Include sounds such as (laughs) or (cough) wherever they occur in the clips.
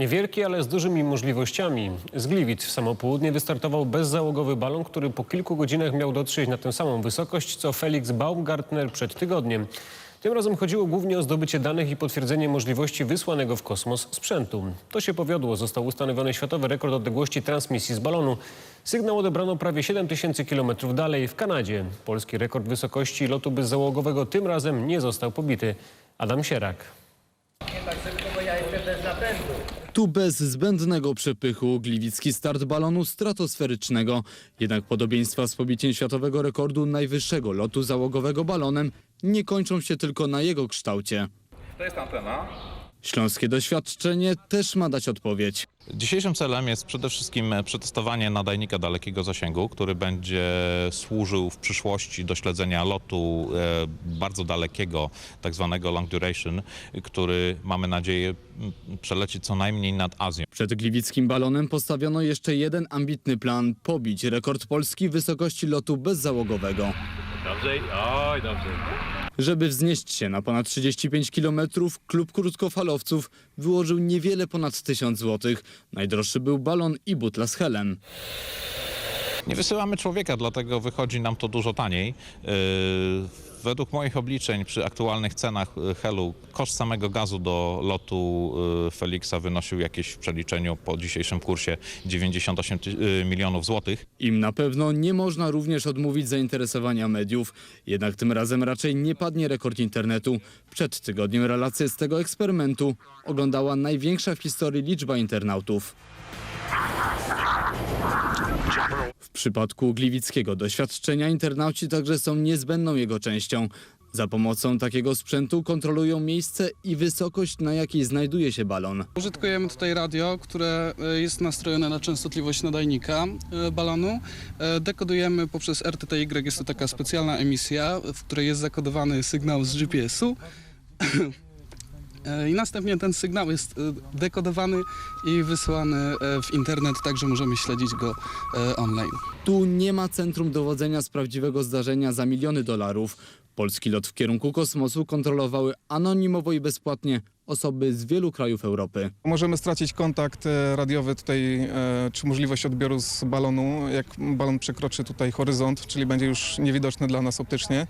Niewielki, ale z dużymi możliwościami. Z Gliwic w samo południe wystartował bezzałogowy balon, który po kilku godzinach miał dotrzeć na tę samą wysokość, co Felix Baumgartner przed tygodniem. Tym razem chodziło głównie o zdobycie danych i potwierdzenie możliwości wysłanego w kosmos sprzętu. To się powiodło. Został ustanowiony światowy rekord odległości transmisji z balonu. Sygnał odebrano prawie 7 tysięcy kilometrów dalej w Kanadzie. Polski rekord wysokości lotu bezzałogowego tym razem nie został pobity. Adam Sierak. Tu bez zbędnego przepychu gliwicki start balonu stratosferycznego. Jednak podobieństwa z pobiciem światowego rekordu najwyższego lotu załogowego balonem nie kończą się tylko na jego kształcie. To jest antena. Śląskie doświadczenie też ma dać odpowiedź. Dzisiejszym celem jest przede wszystkim przetestowanie nadajnika dalekiego zasięgu, który będzie służył w przyszłości do śledzenia lotu e, bardzo dalekiego, tak zwanego long duration, który mamy nadzieję przeleci co najmniej nad Azją. Przed gliwickim balonem postawiono jeszcze jeden ambitny plan – pobić rekord Polski wysokości lotu bezzałogowego. Dobrze, oj, dobrze. Żeby wznieść się na ponad 35 km, klub krótkofalowców wyłożył niewiele ponad 1000 zł. Najdroższy był balon i butla z helem. Nie wysyłamy człowieka, dlatego wychodzi nam to dużo taniej. Yy, Według moich obliczeń przy aktualnych cenach y, helu koszt samego gazu do lotu y, Felixa wynosił jakieś w przeliczeniu po dzisiejszym kursie 98 ty- y, milionów złotych. Im na pewno nie można również odmówić zainteresowania mediów. Jednak tym razem raczej nie padnie rekord internetu. Przed tygodniem relację z tego eksperymentu oglądała największa w historii liczba internautów. Przypadku gliwickiego doświadczenia internauci także są niezbędną jego częścią. Za pomocą takiego sprzętu kontrolują miejsce i wysokość, na jakiej znajduje się balon. Użytkujemy tutaj radio, które e, jest nastrojone na częstotliwość nadajnika e, balonu. E, Dekodujemy poprzez RTTY, jest to taka specjalna emisja, w której jest zakodowany sygnał z GPS-u. E, I następnie ten sygnał jest e, dekodowany i wysyłany e, w internet, także możemy śledzić go online. Tu nie ma centrum dowodzenia z prawdziwego zdarzenia za miliony dolarów. Polski lot w kierunku kosmosu kontrolowały anonimowo i bezpłatnie osoby z wielu krajów Europy. Możemy stracić kontakt radiowy tutaj, czy możliwość odbioru z balonu, jak balon przekroczy tutaj horyzont, czyli będzie już niewidoczny dla nas optycznie.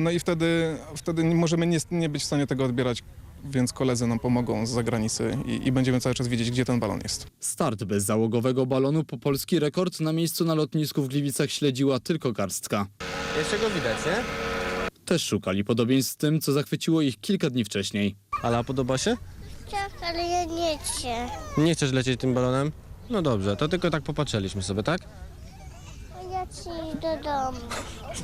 No i wtedy, wtedy nie- możemy nie, nie być w stanie tego odbierać, więc koledzy nam pomogą z zagranicy i, i będziemy cały czas wiedzieć, gdzie ten balon jest. Start bezzałogowego balonu po polski rekord na miejscu na lotnisku w Gliwicach śledziła tylko garstka. Jeszcze go widać, nie? Też szukali podobieństw z tym, co zachwyciło ich kilka dni wcześniej. Ale podoba się? Tak, ale ja nie chcę. Nie chcesz lecieć tym balonem? No dobrze, to tylko tak popatrzyliśmy sobie, tak? Ja iść do domu.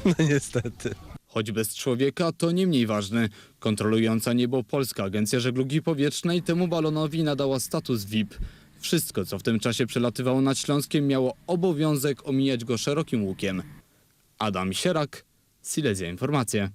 (laughs) No niestety. Choć bez człowieka, to nie mniej ważny. Kontrolująca niebo Polska Agencja Żeglugi Powietrznej temu balonowi nadała status VIP. Wszystko, co w tym czasie przelatywało nad Śląskiem, miało obowiązek omijać go szerokim łukiem. Adam Sierak, Silesia Informacje.